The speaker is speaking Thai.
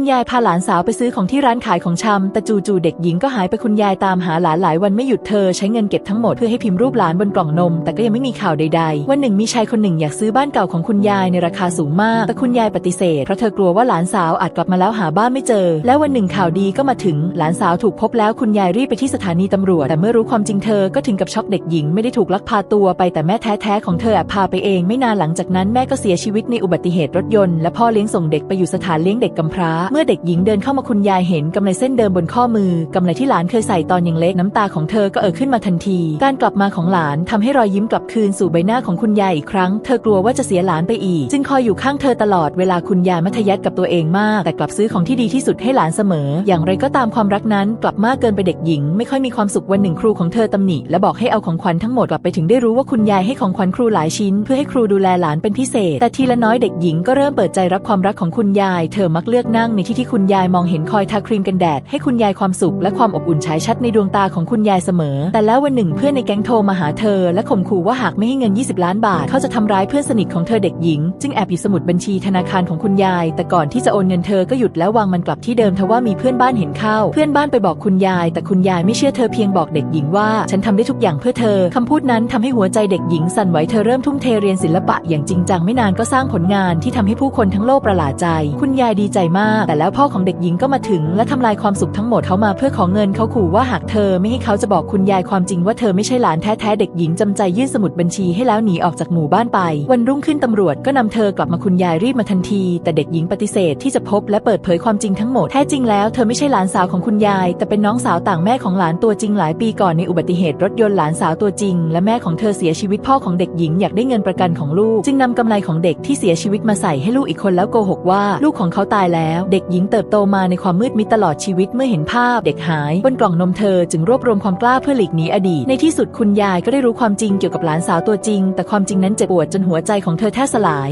คุณยายพาหลานสาวไปซื้อของที่ร้านขายของชำแต่จู่ๆเด็กหญิงก็หายไปคุณยายตามหาหลานหลายวันไม่หยุดเธอใช้เงินเก็บทั้งหมดเพื่อให้พิมพ์รูปหลานบนกล่องนม แต่ก็ยังไม่มีข่าวใดๆ วันหนึ่งมีชายคนหนึ่งอยากซื้อบ้านเก่าของคุณยายในราคาสูงมาก แต่คุณยายปฏิเสธเพราะเธอกลัวว่าหลานสาวอาจกลับมาแล้วหาบ้านไม่เจอ และวันหนึ่งข่าวดีก็มาถึงหลานสาวถูกพบแล้วคุณยายรีบไปที่สถานีตำรวจ แต่เมื่อรู้ความจริงเธอก็ถึงกับช็อกเด็กหญิงไม่ได้ถูกลักพาตัวไปแต่แม่แท้ๆของเธอแอบพาไปเองไม่นานหลังจากนั้นแม่ก็เสียชีวิตในอุบัติเหตุรถยนต์และพ่อเลี้ยงส่งเด็กไปอยู่สถานเลี้ยงเด็กกำพร้าเมื่อเด็กหญิงเดินเข้ามาคุณยายเห็นกำไลเส้นเดิมบนข้อมือกำไลที่หลานเคยใส่ตอนยังเล็กน้ำตาของเธอก็เอ่อขึ้นมาทันที การกลับมาของหลานทำให้รอยยิ้มกลับคืนสู่ใบหน้าของคุณยายอีกครั้ง เธอกลัวว่าจะเสียหลานไปอีก จึงคอยอยู่ข้างเธอตลอดเวลาคุณยายมัธยัสถ์กับตัวเองมาก แต่กลับซื้อของที่ดีที่สุดให้หลานเสมอ อย่างไรก็ตามความรักนั้นกลับมากเกินไปเด็กหญิง ไม่ค่อยมีความสุขวันหนึ่งครูของเธอตำหนิ และบอกให้เอาของขวัญทั้งหมดกลับไปถึงได้รู้ว่าคุณยายให้ของขวัญครูหลายชิ้น เพื่อให้ครูดูแลหลานเป็นพิเศษ แต่ทีละน้อยเด็กหญิงก็เริ่มเปิดใจรับความรักของคุณยาย เธอมักเลือกนั่งในที่ที่คุณยายมองเห็นคอยทาครีมกันแดด ให้คุณยายความสุขและความอบอุ่นฉายชัดในดวงตาของคุณยายเสมอ แต่แล้ววันหนึ่งเพื่อนในแก๊งโทรมาหาเธอ และข่มขู่ว่าหากไม่ให้เงิน 20 ล้านบาท เขาจะทำร้ายเพื่อนสนิทของเธอเด็กหญิง จึงแอบหยิบสมุดบัญชีธนาคารของคุณยาย แต่ก่อนที่จะโอนเงินเธอก็หยุดแล้ววางมันกลับที่เดิมทว่ามีเพื่อนบ้านเห็นเข้า เพื่อนบ้านไปบอกคุณยาย แต่คุณยายไม่เชื่อเธอเพียงบอกเด็กหญิงว่า ฉันทำได้ทุกอย่างเพื่อเธอคำพูดนั้นทำให้หัวใจเด็กหญิงสั่นไหวเธอเริ่มทุ่มเทเรียนศิลปะอย่างจริงจังไม่นานก็สร้างผลงานที่ทำให้ผู้คนทั้งโลกประหลาดใจ คุณยายดีใจมาก แต่แล้วพ่อของเด็กหญิงก็มาถึง และทำลายความสุขทั้งหมดเขามาเพื่อขอเงินเขาขู่ว่าหากเธอไม่ให้เขาจะบอกคุณยายความจริงว่าเธอไม่ใช่หลานแท้ๆเด็กหญิงจำใจยื่นสมุดบัญชีให้แล้วหนีออกจากหมู่บ้านไป วันรุ่งขึ้นตำรวจก็นำเธอกลับมาคุณยายรีบมาทันที แต่เด็กหญิงปฏิเสธที่จะพบและเปิดเผยความจริงทั้งหมดแท้จริงแล้วเธอไม่ใช่หลานสาวของคุณยาย แต่เป็นน้องสาวต่างแม่ของหลานตัวจริงหลายปีก่อนในอุบัติเหตุรถยนต์หลานสาวตัวจริง และแม่ของเธอเสียชีวิตพ่อของเด็กหญิงอยากได้เงินประกันของลูก จึงนำกำไรของเด็กที่เสียชีวิตมาใส่ให้ลูกอีกคนแล้วโกหกว่า ลูกของเขาตายแล้วเด็กหญิงเติบโตมาในความมืดมิดตลอดชีวิตเมื่อเห็นภาพเด็กหายบนกล่องนมเธอจึงรวบรวมความกล้าเพื่อหลีกหนีอดีต ในที่สุดคุณยายก็ได้รู้ความจริงเกี่ยวกับหลานสาวตัวจริง แต่ความจริงนั้นเจ็บปวดจนหัวใจของเธอแทบสลาย